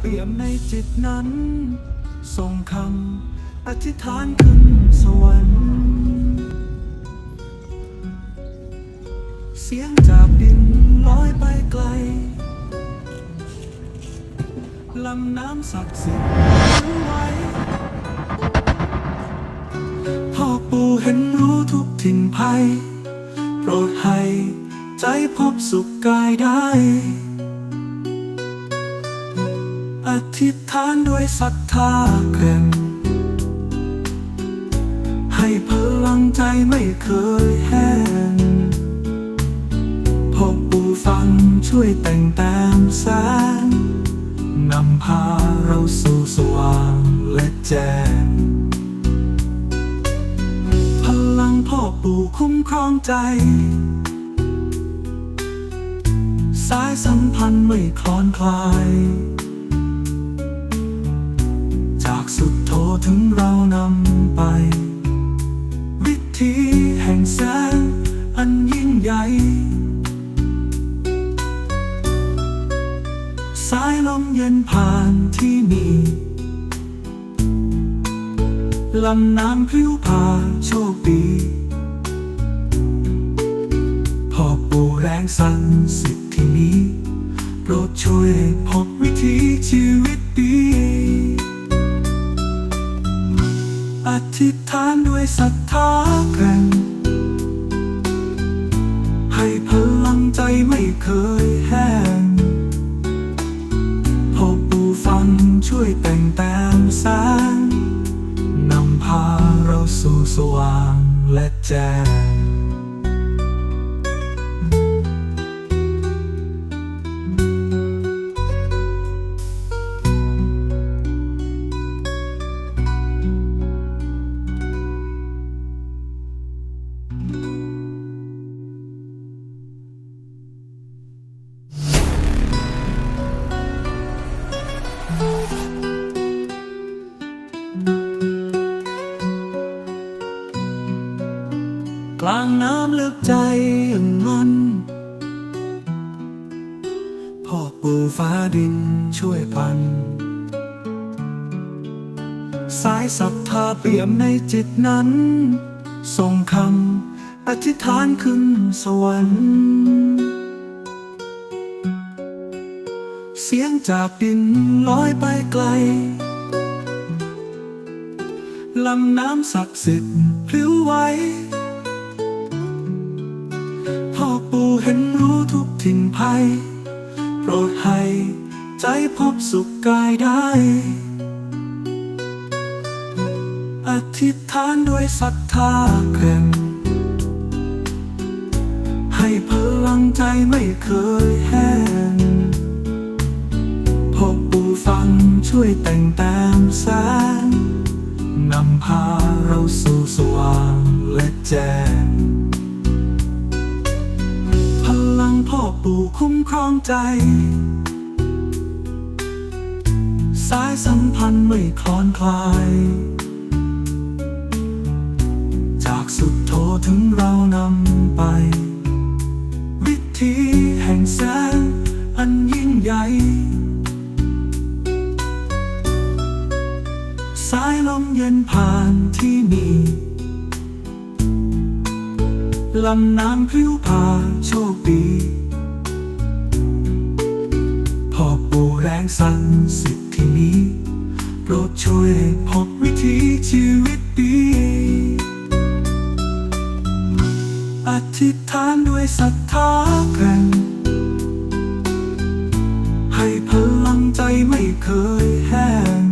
เปี่ยมในจิตนั้น ส่งคำอธิษฐานขึ้นสวรรค์ เสียงจากดินลอยไปไกล ลำน้ำศักดิ์สิทธิ์ไว้พ่อปู่เห็นรู้ทุกถิ่นภัย โปรดให้ใจพบสุขกายได้ ธิษฐานด้วยศรัทธาแกร่งให้พลังใจไม่เคยแห้งพ่อปู่ฟังช่วยแต่งแต้มแสงนำพาเราสู่สว่างและแจ้งพลังพ่อปู่คุ้มครองใจ สายสัมพันธ์ไม่คลอนคลาย ถึงเรานำไป วิธีแห่งแสงอันยิ่งใหญ่ สายลมเย็นผ่านที่นี่ลำน้ำพริ้วผ่าโชคดีพ่อปู่แรงสั่นสิทธิ์ที่นี้ โปรดช่วยพบวิธีชีวิต ว่างและแจ้ง กลางน้ำลึกใจอย่างนั้นพ่อปู่ฟ้าดินช่วยพัน สายศรัทธาเปี่ยมในจิตนั้น ส่งคำอธิษฐานขึ้นสวรรค์ เสียงจากดินลอยไปไกลลำน้ำศักดิ์สิทธิ์พลิ้วไหว ถิ่นภัย โปรดให้ใจพบสุขกายได้ อธิษฐานด้วยศรัทธาแกร่งให้พลังใจไม่เคยแห้งพ่อปู่ฟังช่วยแต่งแต้มแสงนำพาเราสู่สว่างและแจ้ง คุ้มครองใจ สายสัมพันธ์ไม่คลอนคลาย จากสุดโทถึงเรานำไป วิธีแห่งแสงอันยิ่งใหญ่ สายลมเย็นผ่านที่นี่ลำน้ำพิ้วผ่าโชคดี แรงสั่นสิทธิ์ที่นี้ โปรดช่วยพบวิธีชีวิตดี อธิษฐานด้วยศรัทธาแกร่งให้พลังใจไม่เคยแห้ง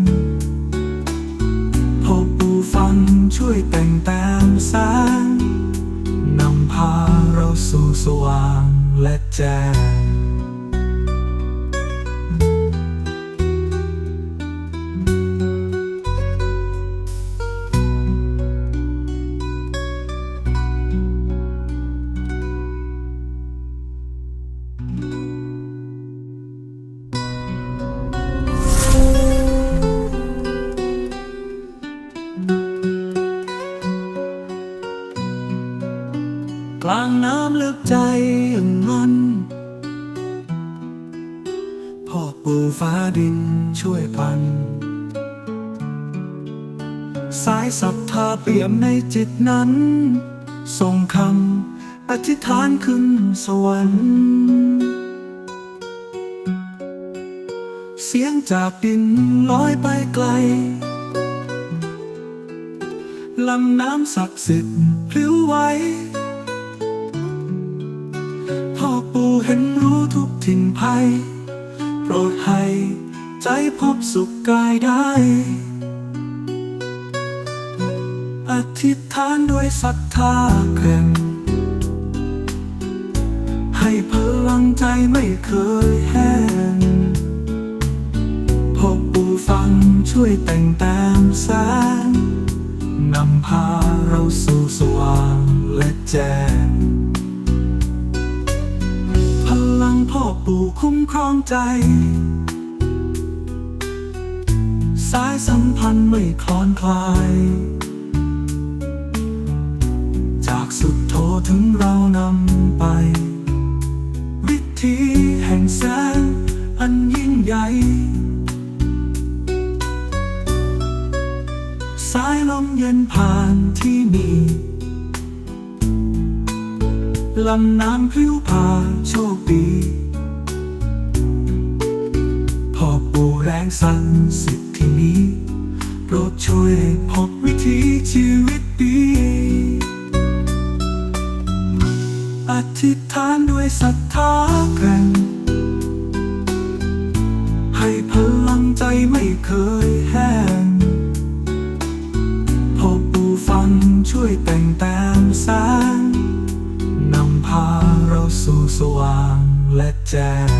พ่อปูฟังช่วยแต่งแต้มแสงนำพาเราสู่สว่างและแจ้ง ลางน้ำลึกใจอย่างนั้นพ่อปปู่ฟ้าดินช่วยพัน สายศรัทธาเปี่ยมในจิตนั้น ส่งคำอธิษฐานขึ้นสวรรค์ เสียงจากดินลอยไปไกลลำน้ำศักดิ์สิทธิ์พลิ้วไหว ถิ่นภัย โปรดให้ใจพบสุขกายได้ อธิษฐานด้วยศรัทธาแกร่ง ให้พลังใจไม่เคยแห้งพ่อปู่ฟังช่วยแต่งแต้มแสงนำพาเราสู่สว่างและแจ้ง พ่อปู่คุ้มครองใจ สายสัมพันธ์ไม่คลอนคลาย จากสุดโทถึงเรานำไป วิธีแห่งแสงอันยิ่งใหญ่ สายลมเย็นผ่านที่นี่ลำน้ำพลิ้วผ่าโชคดี พ่อปู่แรงสั่นสิทธินี้ โปรดช่วยให้พบวิธีชีวิตดี อธิษฐานด้วยศรัทธาแกร่งให้พลังใจไม่เคยแห้งพ่อปู่ฟังช่วยแต่งแต้มแสงนำพาเราสู่สว่างและแจ้ง